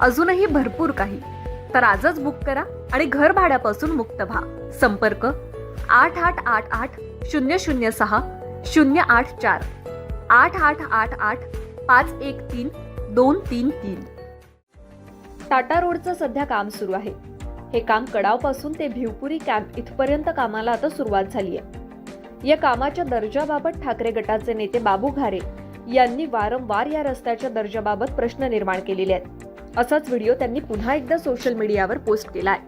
अजूनही भरपूर काही. तर आजच बुक करा आणि घर भाड्यापासून मुक्त व्हा. संपर्क आठ आठ आठ आठ शून्य शून्य सहा शून्य आठ चार. आठ आठ आठ आठ पाच एक तीन दोन तीन तीन. टाटा रोडचं सध्या काम सुरू आहे. हे काम कडावपासून ते भिवपुरी कॅम्प इथपर्यंत कामाला आता सुरुवात झाली आहे. या कामाच्या दर्जाबाबत ठाकरे गटाचे नेते बाबू घारे यांनी वारंवार या रस्त्याच्या दर्जाबाबत प्रश्न निर्माण केलेले आहेत. असाच व्हिडिओ त्यांनी पुन्हा एकदा सोशल मीडियावर पोस्ट केलाय.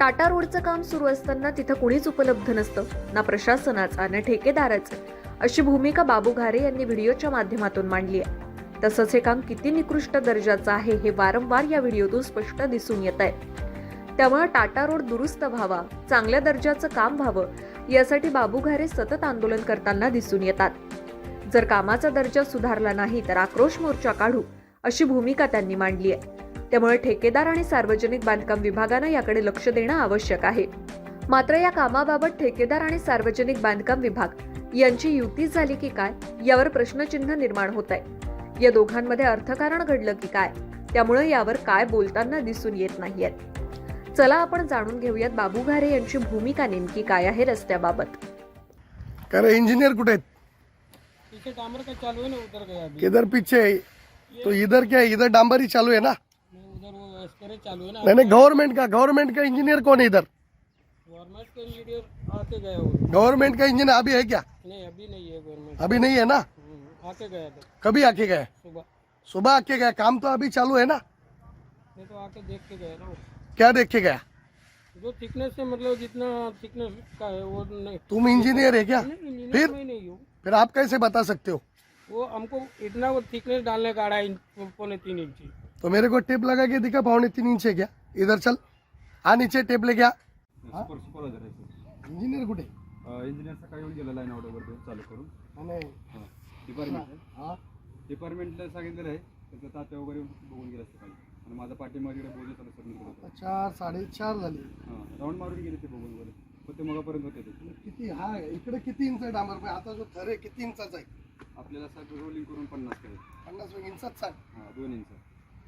टाटा रोडचं काम सुरू असताना तिथं कुणीच उपलब्ध नसतं ना प्रशासनाचा ना ठेकेदाराचं. अशी भूमिका बाबू घारे यांनी व्हिडिओच्या माध्यमातून मांडली आहे. तसंच हे काम किती निकृष्ट दर्जाचं आहे हे वारंवार या व्हिडिओतून स्पष्ट दिसून येत आहे. त्यामुळे टाटा रोड दुरुस्त व्हावा चांगल्या दर्जाचं काम व्हावं यासाठी बाबू घारे सतत आंदोलन करताना दिसून येतात. जर कामाचा दर्जा सुधारला नाही तर आक्रोश मोर्चा काढू अशी भूमिका त्यांनी मांडली आहे. त्यामुळे ठेकेदार आणि सार्वजनिक बांधकाम विभागानं याकडे लक्ष देणं आवश्यक आहे. मात्र या कामाबाबत ठेकेदार आणि सार्वजनिक बांधकाम विभाग यांची युती झाली की काय यावर प्रश्नचिन्ह निर्माण होत आहे या दोघांमध्ये अर्थकारण घडलं की काय त्यामुळे यावर काय बोलताना दिसून येत नाहीयेत. चला आपण जाणून घेऊयात बाबू घारे यांची भूमिका नेमकी काय आहे रस्त्याबाबत. कह रहे इंजीनियर कुठे आहेत? पीछे डामर का चालू है ना उधर गया अभी किधर पीछे है? तो इधर क्या है? इधर डांबर ही चालू है ना? नहीं, है नहीं गवर्नमेंट का गवर्नमेंट का इंजीनियर कौन है इधर? गवर्नमेंट के इंजीनियर आके गए गवर्नमेंट का इंजीनियर अभी है क्या? नहीं अभी नहीं है गवर्नमेंट अभी नहीं है ना? हम्म, आके गया था कभी आके गए? सुबह। सुबह आके गए काम तो अभी चालू है ना? नहीं तो आके देख के गया ना क्या देख के गया? जो थिकनेस है मतलब जितना थिकनेस का है वो नहीं। तुम इंजीनियर है क्या? फिर? नहीं हूँ। फिर आप कैसे बता सकते हो? वो हमको इतना वो थिकनेस डालने का अढ़ाई इंच पौने तीन इंची तो मेरे को टेप लगा के दिखा पौने तीन इंच है क्या? इधर चल। आ नीचे टेप ले गया सुपर सुपरवायझर आहे सर. इंजीनियर कुठे? इंजिनियर सकाळी येऊन गेला लाईन ऑर्डरवर चालू करून. नाही. हां. डिपार्टमेंट हा? डिपार्टमेंटला सांगितलेलं आहे त्याचं तात्या वगैरे बघून गेला सकाळी आणि माझा पाठीमागे सर निघत होता चार साडेचार झाले. हां राऊंड मारून गेले ते बघून वगैरे. पण ते मगापर्यंत होते ते. किती हा इकडे किती इंच आहे डांबर? आता जो थर आहे किती इंचाचा आहे? आपल्याला सर रोलिंग करून पन्नास करे पन्नास इंचाच सांग हां दोन इंच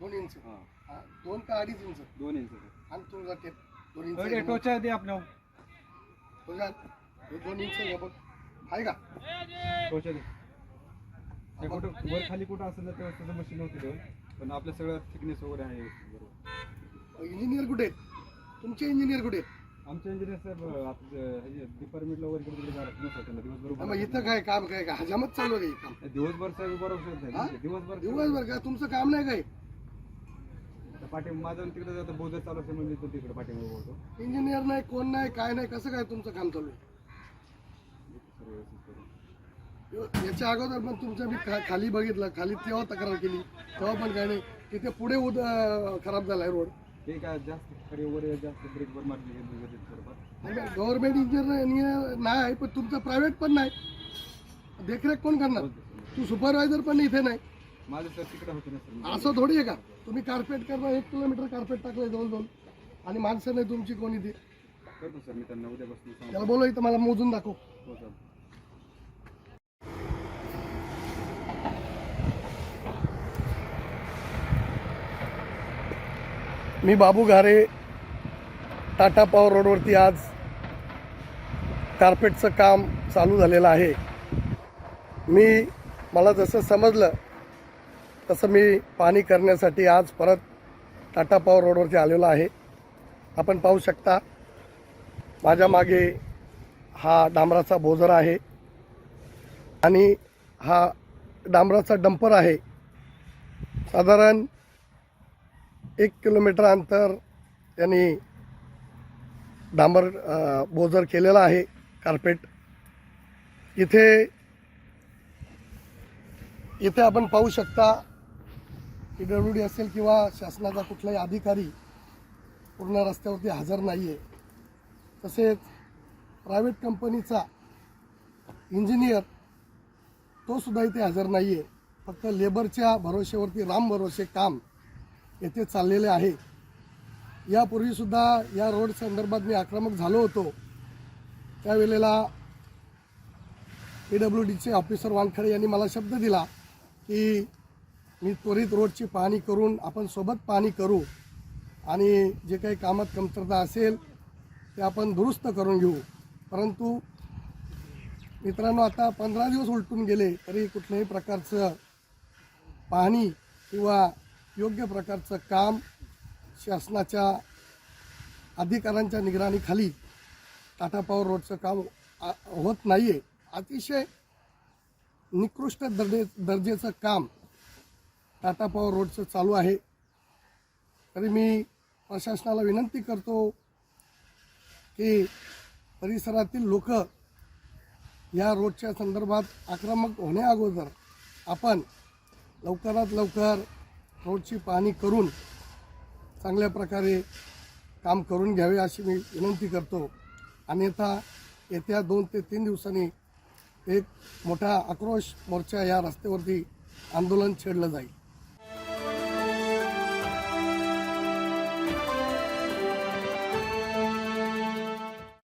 दोन इंच हां. हा, दोन का अडीच इंच दोन इंच सर आणि तुझा टेप दोन इंच आहे का? टोचा दे आपल्या तुझा हे दोन इंच आहे बघ. आहे का? टोचा दे. ते कुठं वर खाली कुठं असेल त्याचं मशीन होते तेव्हा पण आपलं सगळं थिकनेस वगैरे आहे. बरोबर इंजिनियर कुठे आहेत? तुमचे इंजिनियर कुठे आहेत? आमचे इंजिनियर साहेब आपलं डिपार्टमेंटला वगैरे इकडे तिकडे हा, दिवसभर मग इथं काय काम काय का हजामत चालू आहे काम? दिवसभर साहेब बरोबर हा? दिवसभर दिवसभर का तुमचं काम नाही काय? आता पाठी माझं तिकडे जातं बोधर चालू असेल म्हणजे तो तिकडे पाठीमागे बोलतो इंजिनियर नाही कोण नाही काय नाही कसं काय तुमचं काम चालू आहे? सर्व व्यवस्थित करून. यो- याच्या अगोदर पण तुमचं मी खा- खाली बघितलं खाली तेव्हा तक्रार केली तेव्हा पण काय नाही. तिथे पुढे उद अं, खराब झालाय रोड. ते काय जास्त खाली वगैरे जास्त ब्रेकवर मारली गेली गव्हर्नमेंट इंजिनियर नाही पण तुमचं प्रायव्हेट पण नाही. देखरेख कोण करणार. तू सुपरवायझर पण इथे नाही. माझं सर तिकडे होते ना सर. असं थोडी आहे का? तुम्ही कार्पेट करता एक किलोमीटर कार्पेट टाकलंय जवळजवळ. आणि माणसं नाही तुमची कोणी ती. करतो सर मी त्यांना सांगतो. त्याला बोलव इथं मला मोजून दाखव. हो सर. मी बाबू घारे टाटा पॉवर रोडवरती आज कार्पेटचं काम चालू झालेलं आहे. मी मला जसं समजलं तसं मी पाणी करण्यासाठी आज परत टाटा पॉवर रोडवरती आलेलो आहे. आपण पाहू शकता माझ्या मागे हा डांबराचा बोजर आहे आणि हा डांबराचा डंपर आहे. साधारण एक किलोमीटर अंतर त्यांनी डांबर बोजर केलेला आहे कार्पेट. इथे इथे आपण पाहू शकता पी डब्ल्यू डी असेल किंवा शासनाचा कुठलाही अधिकारी पूर्ण रस्त्यावरती हजर नाही आहे तसेच प्रायव्हेट कंपनीचा इंजिनियर तोसुद्धा इथे हजर नाही आहे फक्त लेबरच्या भरोश्यावरती राम भरोसे काम येथे चाललेले आहे. यापूर्वीसुद्धा या रोड संदर्भात मी आक्रमक झालो होतो. त्यावेळेला पी डब्ल्यू डीचे ऑफिसर वानखडे यांनी मला शब्द दिला की मी त्वरित रोडची पाहणी करून आपण सोबत पाहणी करू आणि जे काही कामात कमतरता असेल ते आपण दुरुस्त करून घेऊ. परंतु मित्रांनो आता पंधरा दिवस उलटून गेले तरी कुठल्याही प्रकारचं पाहणी किंवा योग्य प्रकारचं काम शासनाच्या अधिकाऱ्यांच्या निगराणीखाली टाटा पॉवर रोडचं काम होत नाही आहे अतिशय निकृष्ट दर्जे दर्जेचं काम टाटा पॉवर रोडचं चालू आहे. तरी मी प्रशासनाला विनंती करतो की परिसरातील लोक या रोडच्या संदर्भात आक्रमक होण्याअगोदर आपण लवकरात लवकर रोडची पाहणी करून चांगल्या प्रकारे काम करून घ्यावे अशी मी विनंती करतो. अन्यथा येत्या दोन ते तीन दिवसांनी एक मोठा आक्रोश मोर्चा या रस्त्यावरती आंदोलन छेडलं जाईल.